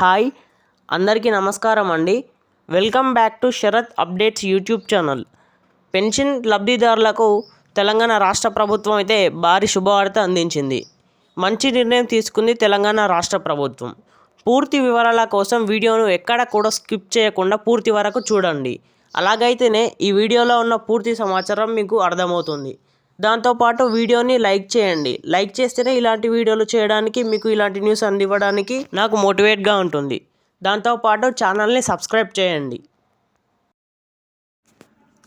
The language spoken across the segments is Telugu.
హాయ్ అందరికీ నమస్కారం అండి. Welcome back to Sharath updates YouTube channel. Pension లబ్ధిదారులకు తెలంగాణ రాష్ట్ర ప్రభుత్వం అయితే భారీ శుభవార్త అందించింది. మంచి నిర్ణయం తీసుకుంది తెలంగాణ రాష్ట్ర ప్రభుత్వం. పూర్తి వివరాల కోసం వీడియోను ఎక్కడ కూడా స్కిప్ చేయకుండా పూర్తి వరకు చూడండి. అలాగైతేనే ఈ వీడియోలో ఉన్న పూర్తి సమాచారం మీకు అర్థమవుతుంది. దాంతోపాటు వీడియోని లైక్ చేయండి. లైక్ చేస్తేనే ఇలాంటి వీడియోలు చేయడానికి మీకు ఇలాంటి న్యూస్ అందివ్వడానికి నాకు మోటివేట్గా ఉంటుంది. దాంతోపాటు ఛానల్ని సబ్స్క్రైబ్ చేయండి.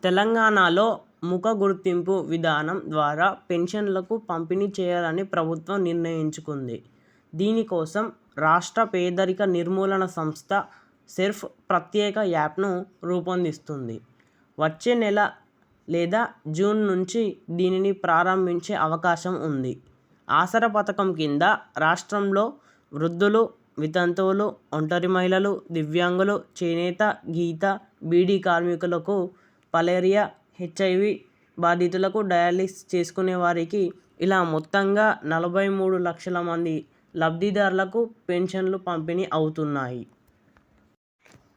తెలంగాణలో ముఖ గుర్తింపు విధానం ద్వారా పెన్షన్లకు పంపిణీ చేయాలని ప్రభుత్వం నిర్ణయించుకుంది. దీనికోసం రాష్ట్ర పేదరిక నిర్మూలన సంస్థ సెర్ఫ్ ప్రత్యేక యాప్ను రూపొందిస్తుంది. వచ్చే నెల లేదా జూన్ నుంచి దీనిని ప్రారంభించే అవకాశం ఉంది. ఆసరా పథకం కింద రాష్ట్రంలో వృద్ధులు వితంతువులు ఒంటరి మహిళలు దివ్యాంగులు చేనేత గీత బీడీ కార్మికులకు పలేరియా హెచ్ఐవి బాధితులకు డయాలిసిస్ చేసుకునే వారికి ఇలా మొత్తంగా నలభై మూడు లక్షల మంది లబ్ధిదారులకు పెన్షన్లు పంపిణీ అవుతున్నాయి.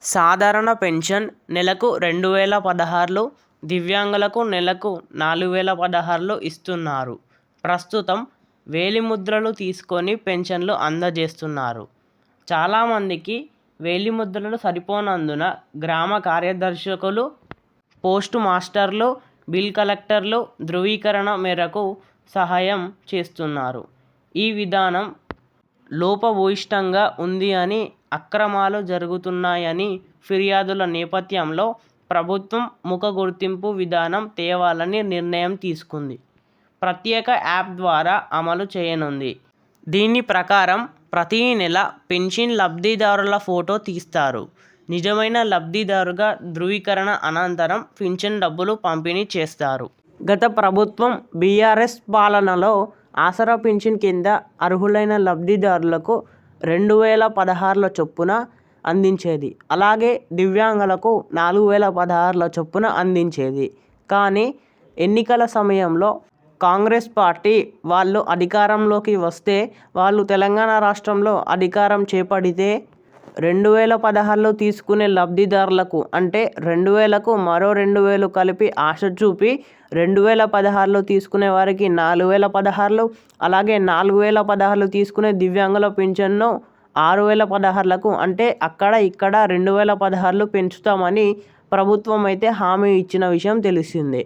సాధారణ పెన్షన్ నెలకు రెండు వేల పదహారులో దివ్యాంగులకు నెలకు నాలుగు వేల పదహారులు ఇస్తున్నారు. ప్రస్తుతం వేలిముద్రలు తీసుకొని పెన్షన్లు అందజేస్తున్నారు. చాలామందికి వేలిముద్రలు సరిపోనందున గ్రామ కార్యదర్శకులు పోస్ట్ మాస్టర్లు బిల్ కలెక్టర్లు ధృవీకరణ మేరకు సహాయం చేస్తున్నారు. ఈ విధానం లోపభూయిష్టంగా ఉంది అని అక్రమాలు జరుగుతున్నాయని ఫిర్యాదుల నేపథ్యంలో ప్రభుత్వం ముఖ గుర్తింపు విధానం తేవాలని నిర్ణయం తీసుకుంది. ప్రత్యేక యాప్ ద్వారా అమలు చేయనుంది. దీని ప్రకారం ప్రతీ నెల పెన్షన్ లబ్ధిదారుల ఫోటో తీస్తారు. నిజమైన లబ్ధిదారుగా ధృవీకరణ అనంతరం పింఛన్ డబ్బులు పంపిణీ చేస్తారు. గత ప్రభుత్వం బీఆర్ఎస్ పాలనలో ఆసరా పెన్షన్ కింద అర్హులైన లబ్ధిదారులకు రెండు వేల పదహారుల చొప్పున అందించేది. అలాగే దివ్యాంగులకు నాలుగు వేల పదహారుల చొప్పున అందించేది. కానీ ఎన్నికల సమయంలో కాంగ్రెస్ పార్టీ వాళ్ళు అధికారంలోకి వస్తే వాళ్ళు తెలంగాణ రాష్ట్రంలో అధికారం చేపడితే రెండు వేల పదహారులో తీసుకునే లబ్ధిదారులకు అంటే రెండు వేలకు మరో రెండు వేలు కలిపి ఆశ చూపి రెండు వేల పదహారులో తీసుకునే వారికి నాలుగు వేల పదహారులు అలాగే నాలుగు వేల పదహారులు తీసుకునే దివ్యాంగుల పింఛన్ను ఆరు వేల పదహారులకు అంటే అక్కడ ఇక్కడ రెండు వేల పదహారులు పెంచుతామని ప్రభుత్వం అయితే హామీ ఇచ్చిన విషయం తెలిసిందే.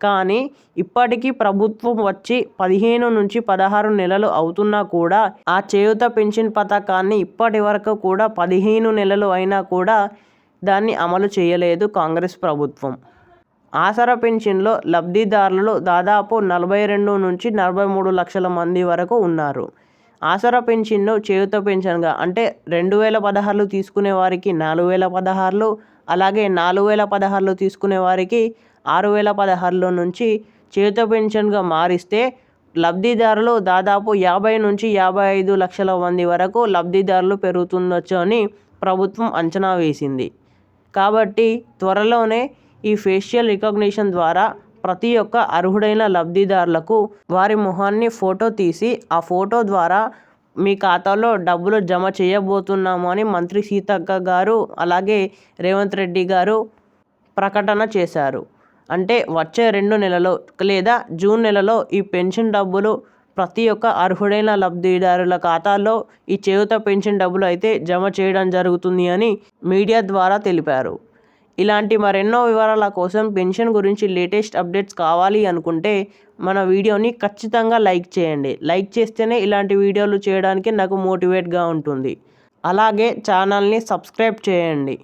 కానీ ఇప్పటికీ ప్రభుత్వం వచ్చి పదిహేను నుంచి పదహారు నెలలు అవుతున్నా కూడా ఆ చేయూత పెన్షన్ పథకాన్ని ఇప్పటి వరకు కూడా పదిహేను నెలలు అయినా కూడా దాన్ని అమలు చేయలేదు కాంగ్రెస్ ప్రభుత్వం. ఆసరా పెన్షన్లో లబ్ధిదారులు దాదాపు నలభై రెండు నుంచి నలభై మూడు లక్షల మంది వరకు ఉన్నారు. ఆసరా పెన్షన్ను చేయూత పెన్షన్గా. అంటే రెండు వేల పదహారులు తీసుకునే వారికి నాలుగు వేల పదహారులు అలాగే నాలుగు వేల పదహారులు తీసుకునే వారికి ఆరు వేల పదహారులో నుంచి చేయూత పెన్షన్గా మారిస్తే లబ్ధిదారులు దాదాపు యాభై నుంచి యాభై ఐదు లక్షల మంది వరకు లబ్ధిదారులు పెరుగుతుండొచ్చు అని ప్రభుత్వం అంచనా వేసింది. కాబట్టి త్వరలోనే ఈ ఫేషియల్ రికగ్నిషన్ ద్వారా ప్రతి ఒక్క అర్హుడైన లబ్ధిదారులకు వారి మొహాన్ని ఫోటో తీసి ఆ ఫోటో ద్వారా మీ ఖాతాలో డబ్బులు జమ చేయబోతున్నాము అని మంత్రి సీతక్క గారు అలాగే రేవంత్ రెడ్డి గారు ప్రకటన చేశారు. అంటే వచ్చే రెండు నెలలో లేదా జూన్ నెలలో ఈ పెన్షన్ డబ్బులు ప్రతి ఒక్క అర్హుడైన లబ్ధిదారుల ఖాతాలో ఈ చేయూత పెన్షన్ డబ్బులు అయితే జమ చేయడం జరుగుతుంది అని మీడియా ద్వారా తెలిపారు. ఇలాంటి మరెన్నో వివరాల కోసం పెన్షన్ గురించి లేటెస్ట్ అప్డేట్స్ కావాలి అనుకుంటే మన వీడియోని ఖచ్చితంగా లైక్ చేయండి. లైక్ చేస్తేనే ఇలాంటి వీడియోలు చేయడానికి నాకు మోటివేట్గా ఉంటుంది. అలాగే ఛానల్ని సబ్స్క్రైబ్ చేయండి.